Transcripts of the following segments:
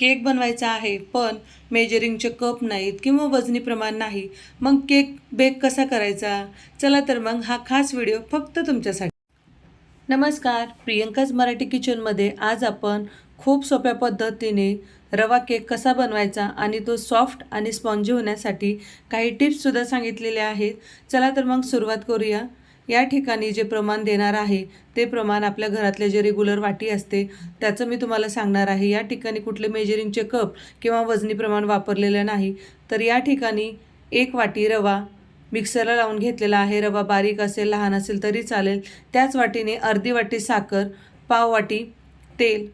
Cake बनवायचा आहे पण मेजरिंगचे कप नाहीत किंवा वजनी प्रमाण नाही मग केक बेक कसा करायचा? चला तर मग हा खास व्हिडिओ फक्त तुमच्यासाठी. नमस्कार प्रियंकाच मराठी किचनमध्ये आज आपण खूप सोप्या पद्धतीने रवा केक कसा बनवायचा आणि तो सॉफ्ट आणि स्पॉन्जी होण्यासाठी काही टिप्ससुद्धा सांगितलेल्या आहेत. चला तर मग सुरुवात करूया. या ठिकाणी जे प्रमाण देणार आहे ते प्रमाण आपल्या घरातले जे रेग्युलर वाटी असते त्याचं मी तुम्हाला सांगणार आहे. या ठिकाणी कुठले मेजरिंगचे कप किंवा वजनी प्रमाण वापरलेलं नाही तर या ठिकाणी एक वाटी रवा मिक्सरला लावून घेतलेला आहे. रवा बारीक असेल लहान असेल तरी चालेल. त्याच वाटीने अर्धी वाटी साखर पाव वाटी तेल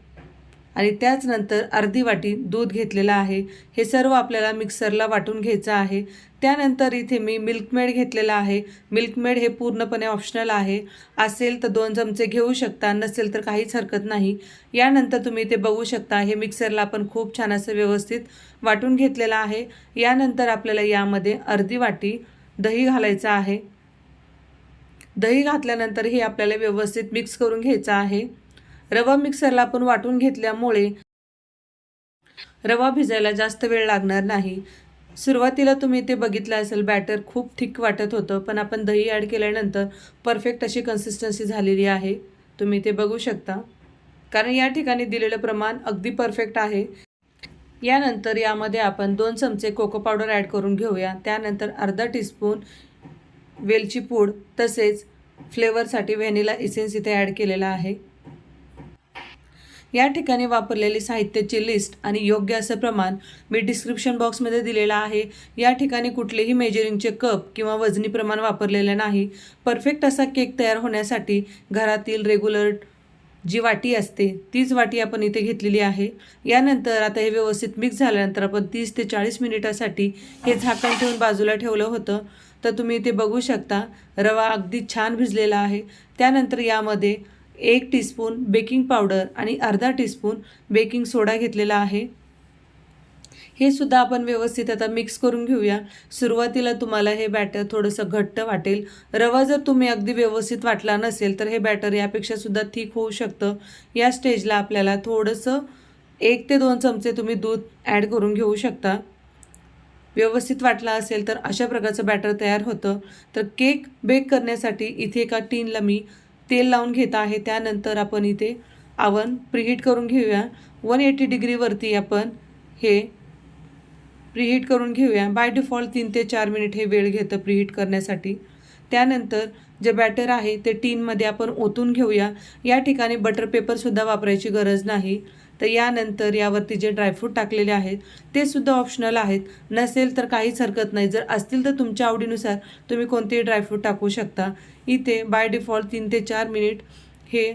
आणि त्याचनंतर अर्धी वाटी दूध घेतलेलं आहे. हे सर्व आपल्याला मिक्सरला वाटून घ्यायचं आहे. त्यानंतर इथे मी मिल्कमेड घेतलेला आहे. मिल्कमेड हे पूर्णपणे ऑप्शनल आहे. असेल तर दोन चमचे घेऊ शकता नसेल तर काहीच हरकत नाही. यानंतर तुम्ही ते बघू शकता हे मिक्सरला आपण खूप छान असं व्यवस्थित वाटून घेतलेलं आहे. यानंतर आपल्याला यामध्ये अर्धी वाटी दही घालायचं आहे. दही घातल्यानंतर हे आपल्याला व्यवस्थित मिक्स करून घ्यायचं आहे. रवा मिक्सरला आपण वाटून घेतल्यामुळे रवा भिजायला जास्त वेळ लागणार नाही. सुरुवातीला तुम्ही ते बघितलं असेल बॅटर खूप थिक वाटत होतं पण आपण दही ॲड केल्यानंतर परफेक्ट अशी कन्सिस्टन्सी झालेली आहे. तुम्ही ते बघू शकता. कारण या ठिकाणी दिलेलं प्रमाण अगदी परफेक्ट आहे. यानंतर यामध्ये आपण दोन चमचे कोको पावडर ॲड करून घेऊया. त्यानंतर अर्धा टीस्पून वेलची पूड तसेच फ्लेवरसाठी व्हॅनिला इसेन्स इथे ॲड केलेला आहे. या ठिकाणी वापरलेली साहित्याची लिस्ट आणि योग्य असं प्रमाण मी डिस्क्रिप्शन बॉक्समध्ये दिलेलं आहे. या ठिकाणी कुठलेही मेजरिंगचे कप किंवा वजनी प्रमाण वापरलेले नाही. परफेक्ट असा केक तयार होण्यासाठी घरातील रेग्युलर जी वाटी असते तीच वाटी आपण इथे घेतलेली आहे. यानंतर आता हे व्यवस्थित मिक्स झाल्यानंतर आपण तीस ते चाळीस मिनिटासाठी हे झाकण ठेवून बाजूला ठेवलं होतं. तर तुम्ही इथे बघू शकता रवा अगदी छान भिजलेला आहे. त्यानंतर यामध्ये एक टीस्पून बेकिंग पावडर आणि अर्धा टीस्पून बेकिंग सोडा घेतलेला आहे. हे सुद्धा आपण व्यवस्थित आता मिक्स करून घेऊया. सुरुवातीला तुम्हाला हे बॅटर थोडंसं घट्ट वाटेल. रवा जर तुम्ही अगदी व्यवस्थित वाटला नसेल तर हे बॅटर यापेक्षा सुद्धा थिक होऊ शकतं. या स्टेजला आपल्याला थोडंसं एक ते दोन चमचे तुम्ही दूध ॲड करून घेऊ शकता. व्यवस्थित वाटला असेल तर अशा प्रकारचं बॅटर तयार होतं. तर केक बेक करण्यासाठी इथे एका टीनला मी तेल लावून घेत आहे. त्यानंतर आपण इथे आवन प्रिहीट करून घेऊया. वन एटी डिग्रीवरती आपण हे प्रिहीट करून घेऊया. बाय डिफॉल्ट तीन ते चार मिनिट हे वेळ घेतं प्रिहीट करण्यासाठी. त्यानंतर जे बॅटर आहे ते टीनमध्ये आपण ओतून घेऊया. या ठिकाणी बटर पेपरसुद्धा वापरायची गरज नाही. तर यानंतर यावरती जे ड्रायफ्रूट टाकलेले आहेत ते सुद्धा ऑप्शनल आहेत. नसेल तर काहीच हरकत नाही. जर असतील तर तुमच्या आवडीनुसार तुम्ही कोणतेही ड्रायफ्रूट टाकू शकता. इथे बाय डिफॉल्ट तीन ते चार मिनिट हे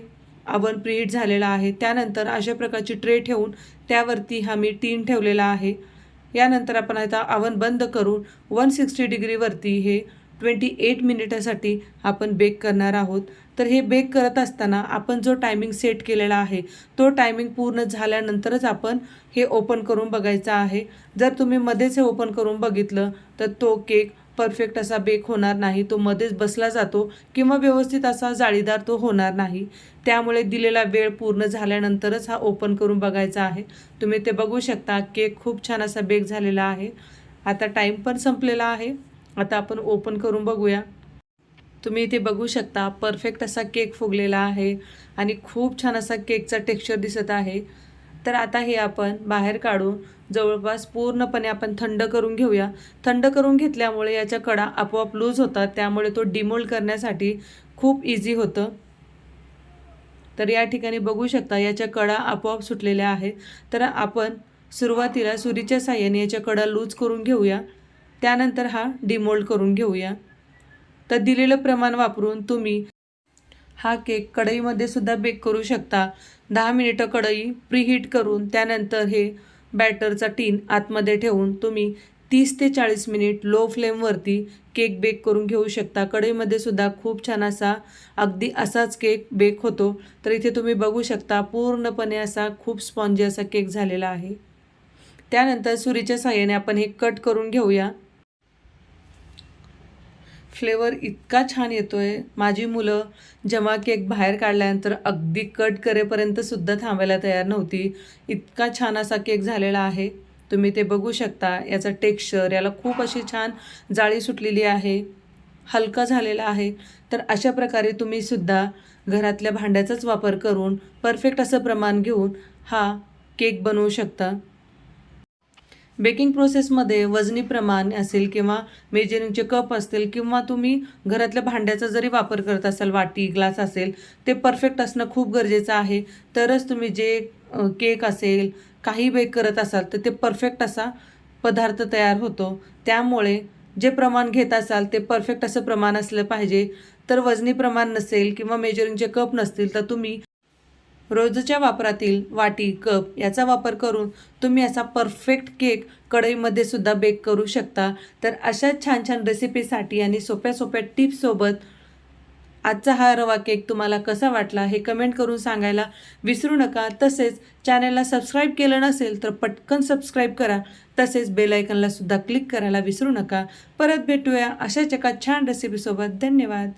आवन प्रीहीट झालेलं आहे. त्यानंतर अशा प्रकारची ट्रे ठेवून त्यावरती हा मी टीन ठेवलेला आहे. यानंतर आपण आता आवन बंद करून वन सिक्स्टी डिग्रीवरती हे ट्वेंटी एट मिनिटासाठी आपण बेक करणार आहोत. तर हे बेक करत असताना आपण जो टायमिंग सेट केलेला आहे तो टायमिंग पूर्ण झाल्यानंतरच आपण हे ओपन करून बघायचं आहे. जर तुम्ही मध्येच हे ओपन करून बघितलं तर तो केक परफेक्ट असा बेक होणार नाही तो मध्येच बसला जातो किंवा व्यवस्थित असा जाळीदार तो होणार नाही. त्यामुळे दिलेला वेळ पूर्ण झाल्यानंतरच हा ओपन करून बघायचा आहे. तुम्ही ते बघू शकता केक खूप छान असा बेक झालेला आहे. आता टाईम पण संपलेला आहे. आता आपण ओपन करून बघूया. तुम्ही इथे बघू शकता परफेक्ट असा केक फुगलेला आहे आणि खूप छान असा केकचा टेक्स्चर दिसत आहे. तर आता हे आपण बाहेर काढून जवळपास पूर्णपणे आपण थंड करून घेऊया. थंड करून घेतल्यामुळे याच्या कडा आपोआप लूज होतात त्यामुळे तो डिमोल्ड करण्यासाठी खूप इझी होतं. तर या ठिकाणी बघू शकता याच्या कडा आपोआप सुटलेल्या आहेत. तर आपण सुरुवातीला सुरीच्या साह्याने याच्या कडा लूज करून घेऊया. त्यानंतर हा डिमोल्ड करून घेऊया. तर दिलेलं प्रमाण वापरून तुम्ही हा केक कढईमध्ये सुद्धा बेक करू शकता. दहा मिनिटं कढई प्रीहीट करून त्यानंतर हे बॅटरचा टीन आतमध्ये ठेवून तुम्ही तीस ते चाळीस मिनिट लो फ्लेमवरती केक बेक करून घेऊ शकता. कढईमध्ये सुद्धा खूप छान असा अगदी असाच केक बेक होतो. तर इथे तुम्ही बघू शकता पूर्णपणे असा खूप स्पॉन्जी असा केक झालेला आहे. त्यानंतर सुरीच्या साह्याने आपण हे कट करून घेऊया. फ्लेवर इतका छान येतो आहे माझी मुलं जेव्हा केक बाहेर काढल्यानंतर अगदी कट करेपर्यंतसुद्धा थांबायला तयार नव्हती. इतका छान असा केक झालेला आहे. तुम्ही ते बघू शकता. याचं टेक्स्चर याला खूप अशी छान जाळी सुटलेली आहे. हलका झालेला आहे. तर अशा प्रकारे तुम्ही सुद्धा घरातल्या भांड्याचाच वापर करून परफेक्ट असं प्रमाण घेऊन हा केक बनवू शकता. बेकिंग प्रोसेसमध्ये वजनी प्रमाण असेल किंवा मेजरिंगचे कप असतील किंवा तुम्ही घरातल्या भांड्याचा जरी वापर करत असाल वाटी ग्लास असेल ते परफेक्ट असणं खूप गरजेचं आहे. तरच तुम्ही जे केक असेल काही बेक करत असाल तर ते परफेक्ट असा पदार्थ तयार होतो. त्यामुळे जे प्रमाण घेत असाल ते परफेक्ट असं प्रमाण असलं पाहिजे. तर वजनी प्रमाण नसेल किंवा मेजरिंगचे कप नसतील तर तुम्ही रोजच्या वापरातील वाटी कप याचा वापर करून तुम्ही असा परफेक्ट केक कढईमध्ये सुद्धा बेक करू शकता. तर अशा छान छान रेसिपीसाठी आणि सोप्या सोप्या टिप्ससोबत आजचा हा रवा केक तुम्हाला कसा वाटला हे कमेंट करून सांगायला विसरू नका. तसेच चॅनलला सबस्क्राईब केलं नसेल तर पटकन सबस्क्राईब करा. तसेच बेलायकनलासुद्धा सुद्धा क्लिक करायला विसरू नका. परत भेटूया अशाच एका छान रेसिपीसोबत धन्यवाद.